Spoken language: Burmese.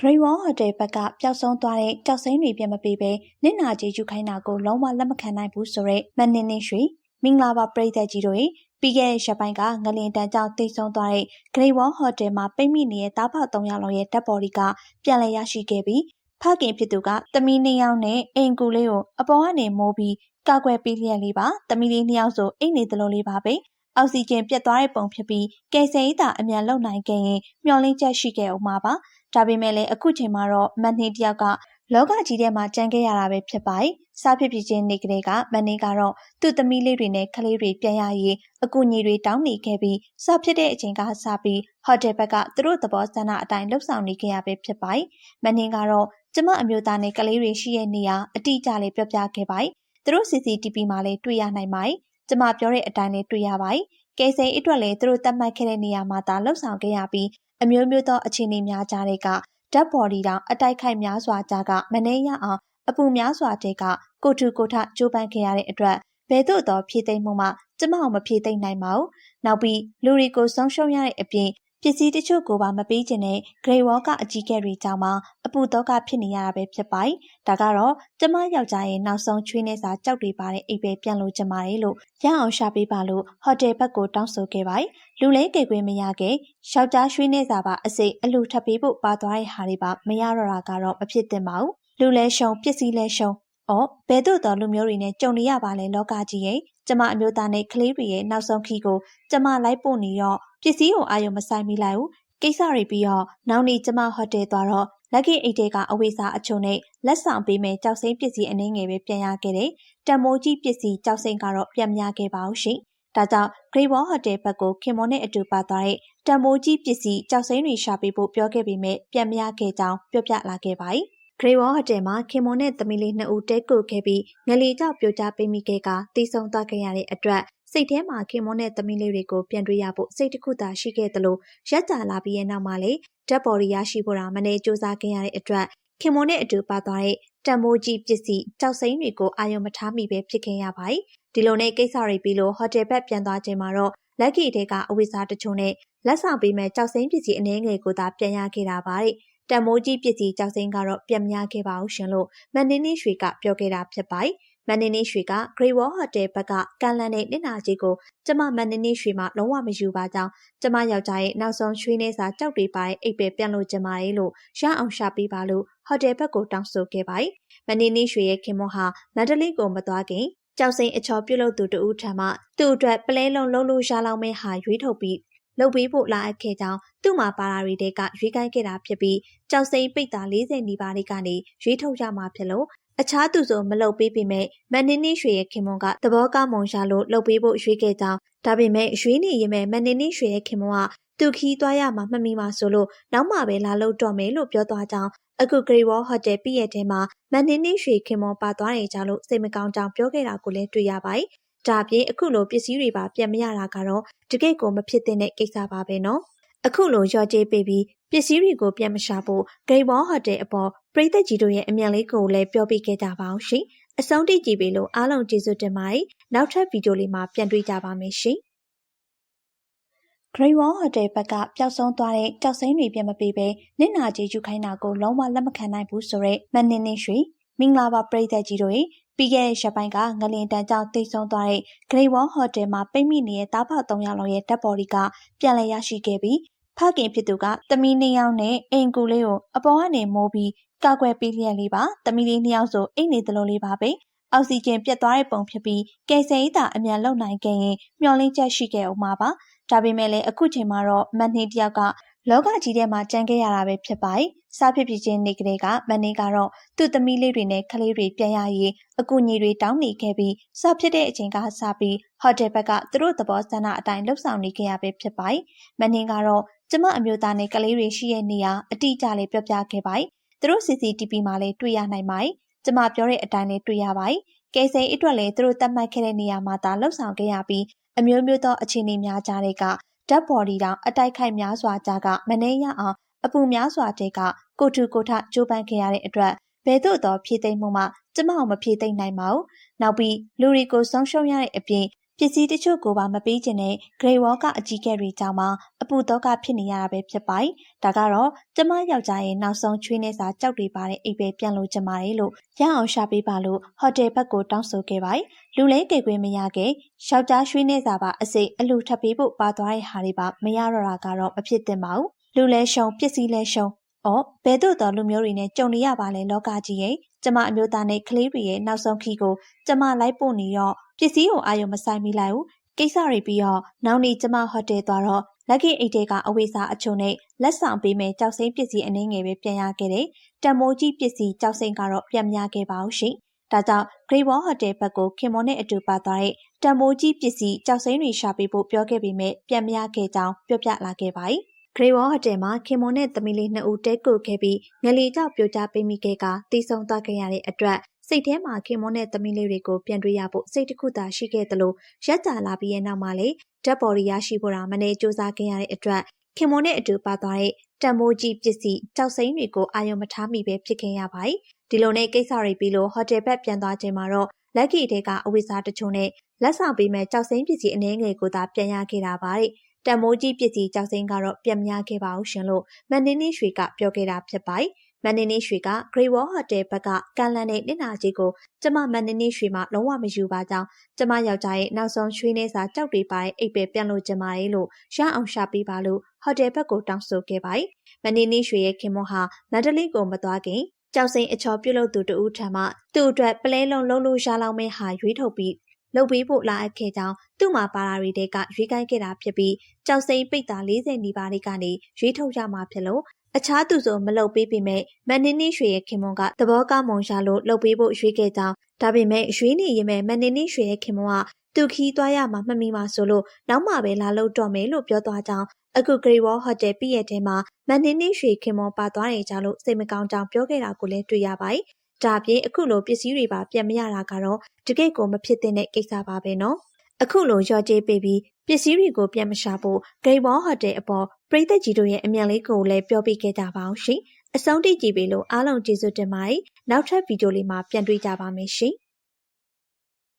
Great Wall Hotel ဘက်ကပျောက်ဆုံးသွားတဲ့ကြောက်စိမ့်တွေပြန်မပေးဘဲနစ်နာကြေးယူခိုင်းတာကိုလုံးဝလက်မခံနိုင်ဘူးဆိုတဲ့မနင်းနှင်းရွှေမင်္ဂလာပါပရိသတ်ကြီးတို့ပြီးခဲ့တဲ့ရက်ပိုင်းကငလင်တန်းကြောင့်တိတ်ဆုံးသွားတဲ့ Great Wall Hotel မှာပိတ်မိနေတဲ့တားဖောက်၃ယောက်လုံးရဲ့တပ်ဘော်ဒီကပြန်လည်ရရှိခဲ့ပြီးဖခင်ဖြစ်သူကတမီးနှစ်ယောက်နဲ့အိမ်ကူလေးကိုအပေါ်ကနေမိုးပြီးကာကွယ်ပေးလျက်လေးပါတမီးလေးနှစ်ယောက်ဆိုအိတ်နေသလိုလေးပါပဲအောက်ဆီဂျင်ပြတ်သွားတဲ့ပုံဖြစ်ပြီးကယ်ဆယ်ရေးတာအမြန်လုပ်နိုင်ခဲ့ရင်မျှော်လင့်ချက်ရှိခဲ့အောင်ပါ ဒါပေမဲ့လည်းအခုချိန်မှာတော့မန်နေတယောက်ကလောကကြီးထဲမှာကြံခဲ့ရတာပဲဖြစ်ပါတယ်။စားဖြစ်ဖြစ်ချင်းနေကလေးကမန်နေကတော့သူ့သမီးလေးတွေနဲ့ကလေးတွေပြန်ရရေးအကူအညီတွေတောင်းနေခဲ့ပြီးစားဖြစ်တဲ့အချိန်ကစပြီးဟိုတယ်ဘက်ကသူတို့သဘောဆန္ဒအတိုင်းလှုပ်ဆောင်နေခဲ့ရပဲဖြစ်ပါတယ်။မန်နေကတော့ကျမအမျိုးသားနဲ့ကလေးတွေရှိတဲ့နေရာအတိအကျလေးပြောပြခဲ့ပါတယ်။သူတို့ CCTV မှာလည်းတွေ့ရနိုင်ပါတယ်။ကျမပြောတဲ့အတိုင်းလေးတွေ့ရပါတယ်။ ကယ်ဆယ်အတွက်လည်းသူတို့တတ်မှတ်ခဲ့တဲ့နေရာမှာသာလှုပ်ဆောင်ခဲ့ရပြီးအမျိုးမျိုးသောအခြေအနေများကြားတဲ့ကဓာတ်ပေါ်ဒီတောင်အတိုက်ခိုက်များစွာကြားကမနှဲရအောင်အပူများစွာတဲ့ကကိုထူကိုထကြိုးပမ်းခဲ့ရတဲ့အတွက်ဘယ်သို့သောဖြည့်သိမ့်မှုမှကျမအောင်မဖြည့်သိမ့်နိုင်ပါဘူး။နောက်ပြီးလူတွေကိုဆုံးရှုံးရတဲ့အပြင်ပ စ္စည်းတချို့ကိုပါမပေးချင်တဲ့ Grey Wall ကအကြီးကဲတွေကြောင့်မှအပူတော့ကဖြစ်နေရတာပဲဖြစ်ပါတယ်။ဒါကတော့ကျမယောက်ျားရဲ့နောက်ဆုံးချွေးနေစာကြောက်တွေပါတဲ့အိပ်ပဲပြန်လို့ကျမတယ်လို့ရအောင်ရှာပေးပါလို့ဟိုတယ်ဘက်ကိုတောင်းဆိုခဲ့ပါတယ်။လူလဲကေခွေမရခဲ့ယောက်ျားရွှေနေစာပါအစိအလူထပ်ပေးဖို့ပါသွားတဲ့ဟာတွေပါမရတော့တာကတော့မဖြစ်သင့်ပါဘူး။လူလဲရှုံပစ္စည်းလဲရှုံအော်ဘယ်သို့တော်လူမျိုးတွေနဲ့ကြုံနေရပါလဲလောကကြီးရဲ့ကျမအမျိုးသားနဲ့ကလေးတွေရဲ့နောက်ဆုံးခီကိုကျမလိုက်ပို့နေတော့ ပစ္စည်းကိုအာရုံမဆိုင်မိလိုက်ဘူးကိစ္စတွေပြီးတော့နောက်နေ့ကျမဟိုတယ်သွားတော့လက်ကိအိတ်တဲကအဝေးစားအချို့နဲ့လက်ဆောင်ပေးမဲ့ကြောက်စိမ့်ပစ္စည်းအနှင်းငယ်ပဲပြန်ရခဲ့တယ်တံမိုးကြီးပစ္စည်းကြောက်စိမ့်ကတော့ပြန်မရခဲ့ပါဘူးရှင်ဒါကြောင့် Great Wall Hotel ဘက်ကိုခင်မောနဲ့အတူပါသွားတဲ့တံမိုးကြီးပစ္စည်းကြောက်စိမ့်တွေရှာပေးဖို့ပြောခဲ့ပေမဲ့ပြန်မရခဲ့ကြောင်းပြောပြလာခဲ့ပါတယ်ဂရေဝေါ်ဟိုတယ်မှာခင်မွန်နဲ့သမီးလေးနှစ်ဦးတဲကိုခဲ့ပြီးငလီကြောက်ပြိုကျပိမိခဲ့ကတီးဆုံသွားခဲ့ရတဲ့အတွက် စိတ်ထဲမှာခင်မွန်နဲ့သမီးလေးတွေကိုပြန်တွေ့ရဖို့စိတ်တစ်ခုသာရှိခဲ့သလိုရက်ကြလာပြီးရဲ့နောက်မှာလေဓာတ်ပေါ်ရီရရှိဖို့တာမနေစူးစမ်းခဲ့ရတဲ့အတွက်ခင်မွန်နဲ့အတူပါသွားတဲ့တံမိုးကြီးပစ္စည်းကြောက်စိမ့်တွေကိုအာရုံမထားမိပဲဖြစ်ခဲ့ရပါတယ်ဒီလိုနဲ့ကိစ္စတွေပြီးလို့ဟိုတယ်ဘက်ပြန်သွားချိန်မှာတော့လက်ကီတဲကအဝိစားတချို့နဲ့လက်ဆောင်ပေးမဲ့ကြောက်စိမ့်ပစ္စည်းအနှဲငယ်ကိုသာပြန်ရခဲ့တာပါတဲ့တံမိုးကြီးပစ္စည်းကြောက်စိမ်းကတော့ပြက်မရခဲ့ပါဘူးရှင်လို့မန်နေနေရွှေကပြောခဲ့တာဖြစ်ပါတယ်။ မန်နေနေရွှေက Great Wall Hotel ဘက်ကကန်လန်တဲ့နစ်နာကြီးကိုကျမမန်နေနေရွှေမှလုံးဝမယူပါကြောင်းကျမယောက်ျားရဲ့နောက်ဆုံးရွှေနေစာကြောက်တွေပါတဲ့အိပ်ပဲပြန်လို့ကျမရဲ့လို့ရအောင်ရှာပေးပါလို့ဟိုတယ်ဘက်ကိုတောင်းဆိုခဲ့ပါတယ်။မန်နေနေရွှေရဲ့ခင်မွန်ဟာမန္တလေးကိုမသွားခင်ကြောက်စိန်အချော်ပြုတ်လို့သူတူထံမှသူ့အတွက်ပလဲလုံးလုံးလို့ရှာလောက်မဲဟာရွေးထုတ်ပြီးလုပ်ပေးဖို့လာအပ်ခဲ့ကြောင်းသူ့မှာပါတာတွေတဲကရွေးကိုင်းခဲ့တာဖြစ်ပြီးကြောက်စိမ့်ပိတ်တာ40နီးပါးလေးကနေရွေးထုတ်ရမှာဖြစ်လို့ အခြားသူဆိုမလုပ်ပေးပေမဲ့မန်နင်းနှင်းရွှေရဲ့ခင်မွန်ကသဘောကောင်းမုံရှာလို့လုပ်ပေးဖို့ရွေးခဲ့ကြောင်းဒါပေမဲ့ရွေးနေရင်မဲ့မန်နင်းနှင်းရွှေရဲ့ခင်မွန်ကသူခီးသွားရမှာမမီမှာဆိုလို့နောက်မှပဲလာလို့တော့မယ်လို့ပြောသွားကြောင်းအခု Great Wall Hotel ပြည့်ရဲ့ထဲမှာမန်နင်းနှင်းရွှေခင်မွန်ပါသွားနေကြလို့စိတ်မကောင်းကြောင်းပြောခဲ့တာကိုလည်းတွေ့ရပါတယ်ဒါပြင်အခုလိုပစ္စည်းတွေပါပြန်မရတာကတော့တကယ့်ကိုမဖြစ်တဲ့ကိစ္စပါပဲနော် အခုလိုရော့ကြေးပေးပြီးပစ္စည်းတွေကိုပြန်မရှာဖို့ဂိတ်ဘောဟိုတယ်အပေါ်ပြည်သက်ကြီးတို့ရဲ့အမြန်လေးကိုလည်းပြောပြခဲ့ကြပါအောင်ရှင်အဆုံးထိကြည့်ပေးလို့အားလုံးကျေးဇူးတင်ပါတယ်နောက်ထပ်ဗီဒီယိုလေးမှာပြန်တွေ့ကြပါမယ်ရှင် Great Wall Hotel ဘက်ကပျောက်ဆုံးသွားတဲ့ကြောက်စိမ့်တွေပြန်မပေးဘဲနစ်နာကြေးယူခိုင်းတာကိုလုံးဝလက်မခံနိုင်ဘူးဆိုတော့မနင်းနေရွှေမင်္ဂလာပါပရိသတ်ကြီးတို့ပြီးခဲ့တဲ့ရက်ပိုင်းကငလင်တန်းကြောင့်တိတ်ဆုံးသွားတဲ့ Great Wall Hotel မှာပိတ်မိနေတဲ့တားဖောက်၃ယောက်လုံးရဲ့တပ်ပေါ်ဒီကပြန်လည်ရရှိခဲ့ပြီး ဖခင်ဖြစ်သူကသမီးနှစ်ယောက်နဲ့အိမ်ကူလေးကိုအပေါ်ကနေမိုးပြီးကာကွယ်ပေးလျက်လေးပါသမီးလေးနှစ်ယောက်ဆိုအိမ်နေသလိုလေးပါပဲအောက်ဆီဂျင်ပြတ်သွားတဲ့ပုံဖြစ်ပြီးကယ်ဆယ်ရေးတာအမြန်လုပ်နိုင်ခဲ့ရင်မျှော်လင့်ချက်ရှိခဲ့အောင်ပါပါဒါပေမဲ့လည်းအခုချိန်မှာတော့မန်နေတယောက်ကလောကကြီးထဲမှာကြံခဲ့ရတာပဲဖြစ်ပါတယ်။စားဖြစ်ဖြစ်ချင်းနေကလေးကမနေကတော့သူ့သမီးလေးတွေနဲ့ကလေးတွေပြန်ရရေးအကူအညီတွေတောင်းနေခဲ့ပြီးစားဖြစ်တဲ့အချိန်ကစပြီးဟိုတယ်ဘက်ကသူတို့သဘောဆန္ဒအတိုင်းလှုပ်ဆောင်နေခဲ့ရပဲဖြစ်ပါတယ်။မနေကတော့ ကျမအမျိုးသားနဲ့ကလေးတွေရှိရဲ့နေရာအတိအကျလေးပြောပြခဲ့ပါတယ်။သူတို့ CCTV မှာလည်းတွေ့ရနိုင်ပါတယ်။ကျမပြောတဲ့အတိုင်းလေးတွေ့ရပါတယ်။ကယ်ဆယ်အတွက်လည်းသူတို့တတ်မှတ်ခဲ့တဲ့နေရာမှာသာလှုပ်ဆောင်ခဲ့ရပြီးအမျိုးမျိုးသောအခြေအနေများကြားတဲ့ကဓာတ်ဘော်ဒီတောင်အတိုက်ခိုက်များစွာကြားကမနှဲရအောင်အပူများစွာတဲကကိုထူကိုထကြိုးပမ်းခဲ့ရတဲ့အတွက်ဘယ်သို့သောဖြည့်သိမ့်မှုမှကျမအောင်မဖြည့်သိမ့်နိုင်ပါဘူး။နောက်ပြီးလူတွေကိုဆုံးရှုံးရတဲ့အပြင် ပစ္စည်းတချို့ကိုပါမပေးချင်တဲ့ Grey Wall ကအကြီးကဲတွေကြောင့်မှအပူတော့ကဖြစ်နေရတာပဲဖြစ်ပါတယ်။ဒါကတော့ကျမယောက်ျားရဲ့နောက်ဆုံးချွေးနေစာကြောက်တွေပါတဲ့အိပ်ပဲပြန်လို့ချင်ပါတယ်လို့ရအောင်ရှာပေးပါလို့ဟိုတယ်ဘက်ကိုတောင်းဆိုခဲ့ပါတယ်။လူလဲတေခွင့်မရခဲ့ယောက်ျားရွှေနေစာပါအစိတ်အလူထပ်ပေးဖို့ပါသွားတဲ့ဟာတွေပါမရတော့တာကတော့မဖြစ်သင့်ပါဘူး။လူလဲရှုံပစ္စည်းလဲရှုံ အော်ဘယ်သို့တော်လူမျိုးတွေနဲ့ကြုံနေရပါလဲလောကကြီးရဲ့ကျမအမျိုးသားနဲ့ကလေးတွေရဲ့နောက်ဆုံးခီးကိုကျမလိုက်ပို့နေတော့ပစ္စည်းကိုအာရုံမဆိုင်မိလိုက်ဘူးကိစ္စတွေပြီးတော့နောက်နေ့ကျမဟိုတယ်သွားတော့လက်ကအိတ်တဲကအဝိစာအချို့နဲ့လက်ဆောင်ပေးမယ်ကြောက်စိမ့်ပစ္စည်းအနှင်းငယ်ပဲပြန်ရခဲ့တယ်တံမိုးကြီးပစ္စည်းကြောက်စိမ့်ကတော့ပြန်မရခဲ့ပါဘူးရှင်ဒါကြောင့် Great Wall Hotel ဘက်ကိုခင်မွန်နဲ့အတူပါသွားတဲ့တံမိုးကြီးပစ္စည်းကြောက်စိမ့်တွေရှာပေးဖို့ပြောခဲ့ပေမဲ့ပြန်မရခဲ့ကြောင်းပြောပြလာခဲ့ပါတယ် ဂရေဝေါ်ဟိုတယ်မှာခင်မွန်နဲ့သမီးလေးနှစ်ဦးတဲကုတ်ခဲ့ပြီးငလီကြောက်ပြိုကျပေးမိခဲ့ကတီးဆုံသွားခဲ့ရတဲ့အတွက်စိတ်ထဲမှာခင်မွန်နဲ့သမီးလေးတွေကိုပြန်တွေ့ရဖို့စိတ်တစ်ခုသာရှိခဲ့သလိုရက်ကြာလာပြီးရဲ့နောက်မှာလေဓာတ်ပေါ်ရီရရှိဖို့တာမနေစူးစမ်းခဲ့ရတဲ့အတွက်ခင်မွန်နဲ့အတူပါသွားတဲ့တံမိုးကြီးပစ္စည်းကြောက်စိမ့်တွေကိုအာရုံမထားမိပဲဖြစ်ခဲ့ရပါတယ်ဒီလိုနဲ့ကိစ္စတွေပြီးလို့ဟိုတယ်ဘက်ပြန်သွားချိန်မှာတော့လက်ကီတဲကအဝိစားတချို့နဲ့လက်ဆောင်ပေးမဲ့ကြောက်စိမ့်ပစ္စည်းအနှဲငယ်ကိုသာပြန်ရခဲ့တာပါတဲ့ တံမိုးကြီးပစ္စည်းကြောက်စိမ့်ကတော့ပြန်မရခဲ့ပါဘူးရှင်လို့မန်နေနေရွှေကပြောခဲ့တာဖြစ်ပါတယ်။မန်နေနေရွှေက Great Wall Hotel ဘက်ကကန်လန်နဲ့နစ်နာကြီးကိုကျမမန်နေနေရွှေမှလုံးဝမယူပါကြောင်းကျမယောက်ျားရဲ့နောက်ဆုံးရွှေနေစာကြောက်တွေပါတဲ့အိပ်ပဲပြန်လို့ကျင်ပါတယ်လို့ရအောင်ရှာပေးပါလို့ဟိုတယ်ဘက်ကိုတောင်းဆိုခဲ့ပါတယ်။မန်နေနေရွှေရဲ့ခင်မွန်ဟာမန္တလေးကိုမသွားခင်ကြောက်စိန်အချော်ပြုတ်လို့သူတူဦးထံမှသူ့အတွက်ပလဲလုံးလုံးလို့ရှားလောင်းမဲဟာရွေးထုတ်ပြီး လှုပ်ပေးဖို့လာအပ်ခဲ့ကြောင်းသူ့မှာပါရာတွေတဲကရွေးကိုင်းခဲ့တာဖြစ်ပြီးကြောက်စိမ့်ပိတ်တာ40နီးပါးလေးကနေရွေးထုတ်ရမှာဖြစ်လို့အခြားသူဆိုမလုပ်ပေးပေမဲ့မန်နေနေရွှေရဲ့ခင်မွန်ကသဘောကောင်းမုံရှာလို့လှုပ်ပေးဖို့ရွေးခဲ့ကြောင်းဒါပေမဲ့ရွေးနေရင်မဲ့မန်နေနေရွှေရဲ့ခင်မွန်ကသူခီးသွားရမှာမမီမှာဆိုလို့နောက်မှပဲလာလို့တော့မယ်လို့ပြောသွားကြောင်းအခု Great Wall Hotel ပြည့်ရဲ့ထဲမှာမန်နေနေရွှေခင်မွန်ပါသွားနေကြလို့စိတ်မကောင်းကြောင်းပြောခဲ့တာကိုလည်းတွေ့ရပါတယ်။ ဒါပြင်အခုလိုပစ္စည်းတွေပါပြန်မရတာကတော့တကယ့်ကိုမဖြစ်သင့်တဲ့ကိစ္စပါပဲနော်။အခုလိုရော့ကြေးပေးပြီးပစ္စည်းတွေကိုပြန်မရှာဖို့ Great Wall Hotel အပေါ်ပြည်သက်ကြီးတို့ရဲ့အမြန်လေးကိုလည်းပြောပြခဲ့ကြပါအောင်ရှင်။အဆုံးထိကြည့်ပေးလို့အားလုံးကျေးဇူးတင်ပါတယ်။နောက်ထပ်ဗီဒီယိုလေးမှာပြန်တွေ့ကြပါမယ်ရှင်။